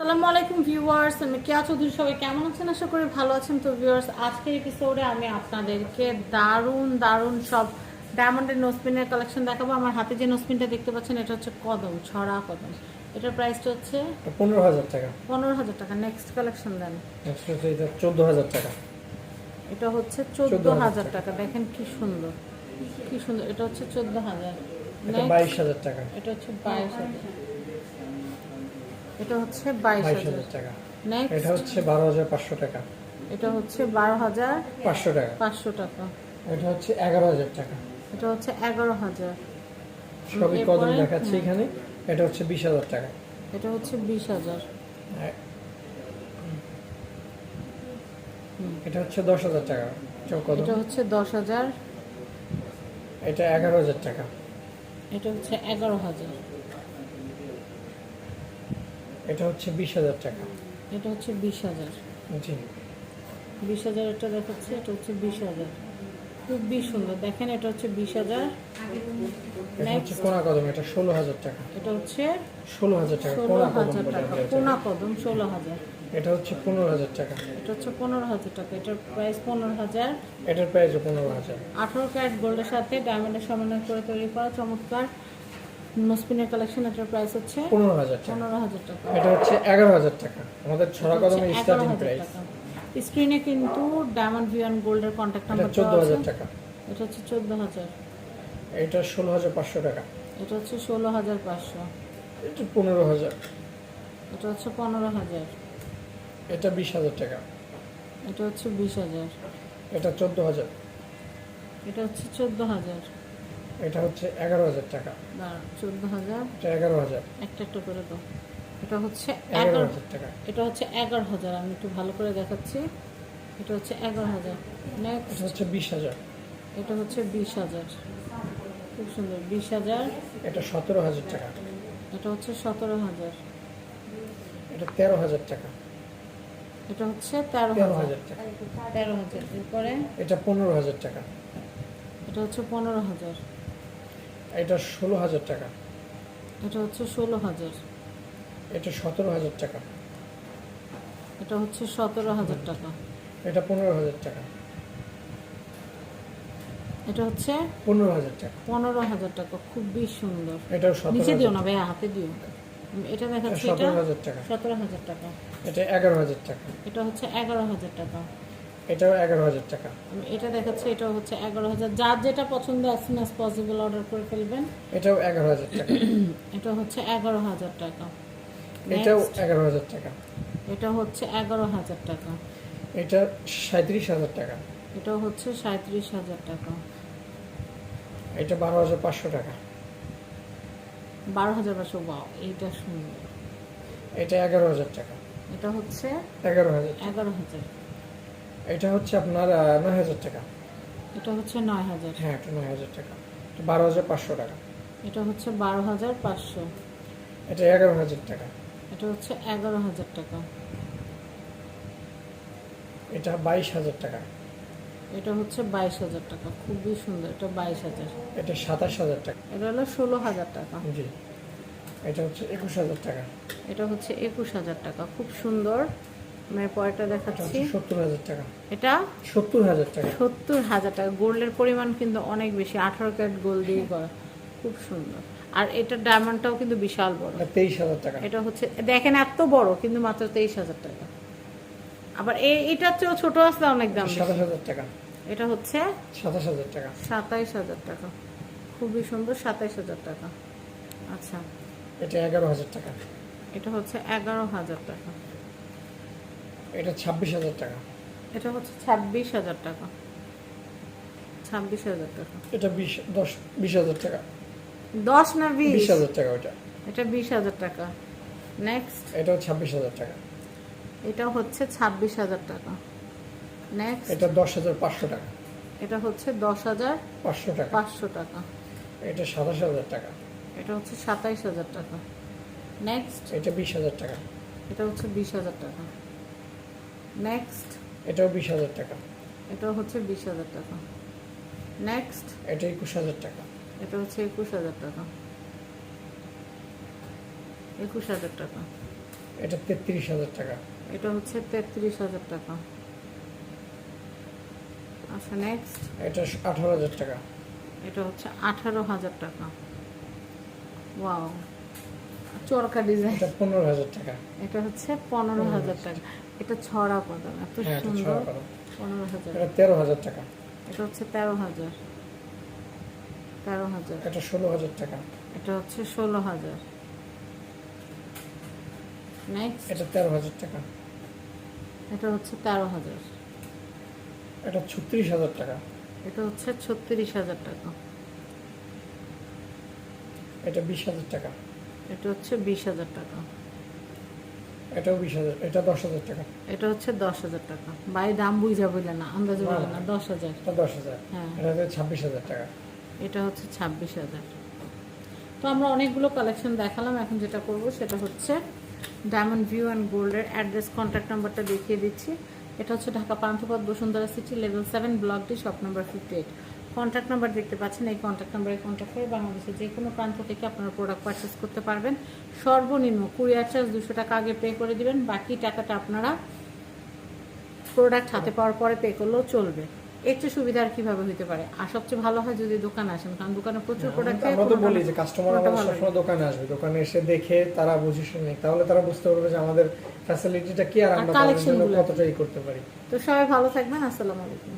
আসসালামু আলাইকুম ভিউয়ার্স আমি কেয়া চৌধুরী সবাই কেমন আছেন? আশা করি ভালো আছেন। তো ভিউয়ার্স আজকের এপিসোডে আমি আপনাদেরকে দারুণ দারুণ সব ডায়মন্ডের নোসপিনের কালেকশন দেখাবো। আমার হাতে যে নোসপিনটা দেখতে পাচ্ছেন এটা হচ্ছে কদম ছড়া কদম। এটার প্রাইসটা হচ্ছে পনেরো হাজার টাকা। পনেরো হাজার টাকা। নেক্সট কালেকশন দেন। চোদ্দ হাজার টাকা। এটা হচ্ছে চোদ্দ হাজার টাকা। দেখেন কি সুন্দর কি সুন্দর। এটা হচ্ছে চোদ্দ হাজার। বাইশ হাজার টাকা। এটা হচ্ছে বাইশ হাজার। এটা হচ্ছে বাইশ হাজার টাকা নেক্সট এটা হচ্ছে বারো হাজার পাঁচশো টাকা এটা হচ্ছে বারো হাজার পাঁচশো টাকা পাঁচশো টাকা এটা হচ্ছে এগারো হাজার টাকা এটা হচ্ছে এগারো হাজার সবই কদম দেখাচ্ছে এখানে এটা হচ্ছে বিশ হাজার টাকা এটা হচ্ছে বিশ হাজার এটা হচ্ছে দশ হাজার টাকা এটা হচ্ছে দশ হাজার এটা এগারো হাজার টাকা এটা হচ্ছে এগারো হাজার এটা হচ্ছে বিশ হাজার টাকা। এটা হচ্ছে বিশ হাজার। জি। বিশ হাজার এটা দেখাচ্ছে এটা হচ্ছে বিশ হাজার। খুবই সুন্দর। দেখেন এটা হচ্ছে বিশ হাজার। কোনা কদম এটা ষোলো হাজার টাকা। এটা হচ্ছে ষোলো হাজার টাকা কোনা কদম কোনা কদম ষোলো হাজার। এটা হচ্ছে পনেরো হাজার টাকা। এটা হচ্ছে পনেরো হাজার টাকা এটার প্রাইস পনেরো হাজার। এটার প্রাইস পনেরো হাজার। আঠারো ক্যারেট গোল্ডের সাথে ডায়মন্ডের সমন্বয় করে তৈরি করা চমৎকার। নোসপিনের কালেকশন এটার প্রাইস হচ্ছে পনেরো হাজার টাকা। পনেরো হাজার টাকা। এটা হচ্ছে এগারো হাজার টাকা। আমাদের ছড়া এগারো স্টার্টিং প্রাইস স্ক্রিনে কিন্তু ডায়মন্ড ভিয়ান গোল্ডের কন্ট্যাক্ট এটা নাম্বার চোদ্দ দেওয়া হাজার আছে টাকা। এটা হচ্ছে চোদ্দ হাজার। এটা ষোলো হাজার পাঁচশো টাকা। এটা হচ্ছে ষোলো হাজার পাঁচশো। এটা পনেরো হাজার। এটা হচ্ছে পনেরো হাজার। এটা বিশ হাজার টাকা। এটা হচ্ছে বিশ হাজার। এটা চোদ্দ হাজার। এটা হচ্ছে চোদ্দ হাজার। এটা হচ্ছে এগারো হাজার টাকা। চোদ্দ হাজার। এগারো হাজার। একটা একটা করে দাও। এটা হচ্ছে এগারো হাজার টাকা। এটা হচ্ছে এগারো হাজার আমি একটু ভালো করে দেখাচ্ছি। এটা হচ্ছে এগারো হাজার। নেক্সট এটা হচ্ছে বিশ হাজার। এটা হচ্ছে বিশ হাজার। খুব সুন্দর বিশ হাজার। এটা সতেরো হাজার টাকা। এটা হচ্ছে সতেরো হাজার। এটা তেরো হাজার টাকা। এটা হচ্ছে তেরো হাজার টাকা। তেরো হাজার এরপরে? এটা পনেরো হাজার টাকা। এটা হচ্ছে পনেরো হাজার। এটা ষোলো হাজার টাকা। এটা হচ্ছে ষোলো হাজার। এটা সতেরো হাজার টাকা। এটা হচ্ছে সতেরো হাজার টাকা। এটা পনেরো হাজার টাকা। এটা হচ্ছে পনেরো হাজার টাকা। পনেরো হাজার টাকা খুবই সুন্দর। এটা নিচে দিও না ভাইয়া হাতে দিও। এটা দেখাচ্ছি এটা সতেরো হাজার টাকা। সতেরো হাজার টাকা। এটা এগারো হাজার টাকা। এটা হচ্ছে এগারো হাজার টাকা। এটাও এগারো হাজার টাকা। আমি এটা দেখাচ্ছি এটা হচ্ছে এগারো হাজার। যার যেটা পছন্দ as soon as possible order করে ফেলবেন। এটাও এগারো হাজার টাকা। এটা হচ্ছে এগারো হাজার টাকা। এটাও এগারো হাজার টাকা। এটা হচ্ছে এগারো হাজার টাকা। এটা সাঁত্রিশ হাজার টাকা। এটা হচ্ছে সাঁত্রিশ হাজার টাকা। এটা বারো হাজার পাঁচশো টাকা। বারো হাজার পাঁচশো বাও এইটা সুন্দর। এটা এগারো হাজার টাকা। এটা হচ্ছে এগারো হাজার এগারো হাজার। এটা হচ্ছে আপনার নয় হাজার টাকা এটা হচ্ছে নয় হাজার হ্যাঁ এটা নয় হাজার টাকা এটা বারো হাজার পাঁচশো টাকা এটা হচ্ছে বারো হাজার পাঁচশো এটা এগারো হাজার টাকা এটা হচ্ছে এগারো হাজার টাকা এটা বাইশ হাজার টাকা এটা হচ্ছে বাইশ হাজার টাকা খুবই সুন্দর এটা বাইশ হাজার এটা সাতাশ হাজার টাকা এটা হলো ষোলো হাজার টাকা জি এটা হচ্ছে একুশ হাজার টাকা এটা হচ্ছে একুশ হাজার টাকা খুব সুন্দর আমি পরেরটা দেখাচ্ছি সত্তর হাজার টাকা এটা সত্তর হাজার টাকা সত্তর হাজার টাকা গোল্ডের পরিমাণ কিন্তু অনেক বেশি আঠারো ক্যারেট গোল্ড দিয়ে করা খুব সুন্দর আর এটা ডায়মন্ডটাও কিন্তু বিশাল বড় তেইশ হাজার টাকা এটা হচ্ছে দেখেন এত বড় কিন্তু মাত্র তেইশ হাজার টাকা আবার এটার চেয়েও ছোট আসলে অনেক দাম। সাতাশ হাজার টাকা এটা হচ্ছে সাতাশ হাজার টাকা সাতাইশ হাজার টাকা খুবই সুন্দর সাতাইশ হাজার টাকা আচ্ছা এটা এগারো হাজার টাকা এটা হচ্ছে এগারো হাজার টাকা এটা ছাব্বিশ হাজার টাকা এটা হচ্ছে ছাব্বিশ হাজার টাকা ছাব্বিশ হাজার টাকা এটা বিশ দশ বিশ হাজার টাকা দশ না বিশ বিশ হাজার টাকা ওটা এটা বিশ হাজার টাকা নেক্সট এটাও ছাব্বিশ হাজার টাকা এটা হচ্ছে ছাব্বিশ হাজার টাকা নেক্সট এটা দশ হাজার পাঁচশো টাকা এটা হচ্ছে দশ হাজার পাঁচশো টাকা পাঁচশো টাকা এটা সাতাশ হাজার টাকা এটা হচ্ছে সাতাইশ হাজার টাকা নেক্সট এটা বিশ হাজার টাকা এটা হচ্ছে বিশ হাজার টাকা নেক্সট এটাও বিশ হাজার টাকা। এটা হচ্ছে বিশ হাজার টাকা। নেক্সট এটা একুশ হাজার টাকা। এটা হচ্ছে একুশ হাজার টাকা। একুশ হাজার টাকা। এটা তেত্রিশ হাজার টাকা। এটা হচ্ছে তেত্রিশ হাজার টাকা। আচ্ছা নেক্সট এটা আঠারো হাজার টাকা। এটা হচ্ছে আঠারো হাজার টাকা। ওয়াও চরকা ডিজাইন এটা পনেরো হাজার টাকা। এটা হচ্ছে পনেরো হাজার টাকা। এটা ছড়া পাতা এত হ্যাঁ সুন্দর ছড়া করা। পনেরো হাজার। এটা তেরো হাজার টাকা। এটা হচ্ছে তেরো হাজার। তেরো হাজার। এটা ষোলো হাজার টাকা। এটা হচ্ছে ষোলো হাজার। নেক্সট এটা তেরো হাজার টাকা। এটা হচ্ছে তেরো হাজার। এটা ছত্রিশ হাজার টাকা। এটা হচ্ছে ছত্রিশ হাজার টাকা। এটা বিশ হাজার টাকা। এটা হচ্ছে বিশ হাজার টাকা। এটাও বিশ হাজার এটা দশ হাজার টাকা। এটা হচ্ছে দশ হাজার টাকা। দাম বুঝা না আন্দাজে না, বলে না। না। দশ হাজার। এটা দশ হাজার। হ্যাঁ। এটা হচ্ছে ছাব্বিশ হাজার টাকা। এটা হচ্ছে ছাব্বিশ হাজার। তো আমরা অনেকগুলো কালেকশন দেখালাম এখন যেটা করব সেটা হচ্ছে ডায়মন্ড ভিউ অ্যান্ড গোল্ডের অ্যাড্রেস কন্ট্যাক্ট নাম্বারটা দেখিয়ে দিচ্ছি। এটা হচ্ছে Dhaka Panthapath Bashundhara city level seven block D shop number fifty eight contact number দেখতে পাচ্ছেন এই কন্ট্যাক্ট নাম্বারে কন্ট্যাক্ট করে বাংলাদেশের যে কোনো প্রান্ত থেকে আপনারা প্রোডাক্ট পারচেস করতে পারবেন। সর্বনিম্ন কুরিয়ার চার্জ দুশো টাকা আগে পে করে দিবেন বাকি টাকাটা আপনারা প্রোডাক্ট হাতে পাওয়ার পরে পে করলেও চলবে। এর চেয়ে সুবিধা আর কীভাবে হতে পারে? আর সবচেয়ে ভালো হয় যদি দোকানে আসেন কারণ দোকানে প্রচুর প্রোডাক্ট আমরা তো বলি যে কাস্টমার আমাদের সবসময় দোকানে আসবে। দোকানে এসে দেখে তারা বুঝে শুনে তাহলে তারা বুঝতে পারবে যে আমাদের ফ্যাসিলিটিটা কি আর আমরা। কতটাই করতে পারি। তো সবাই ভালো থাকবেন আসসালামু আলাইকুম।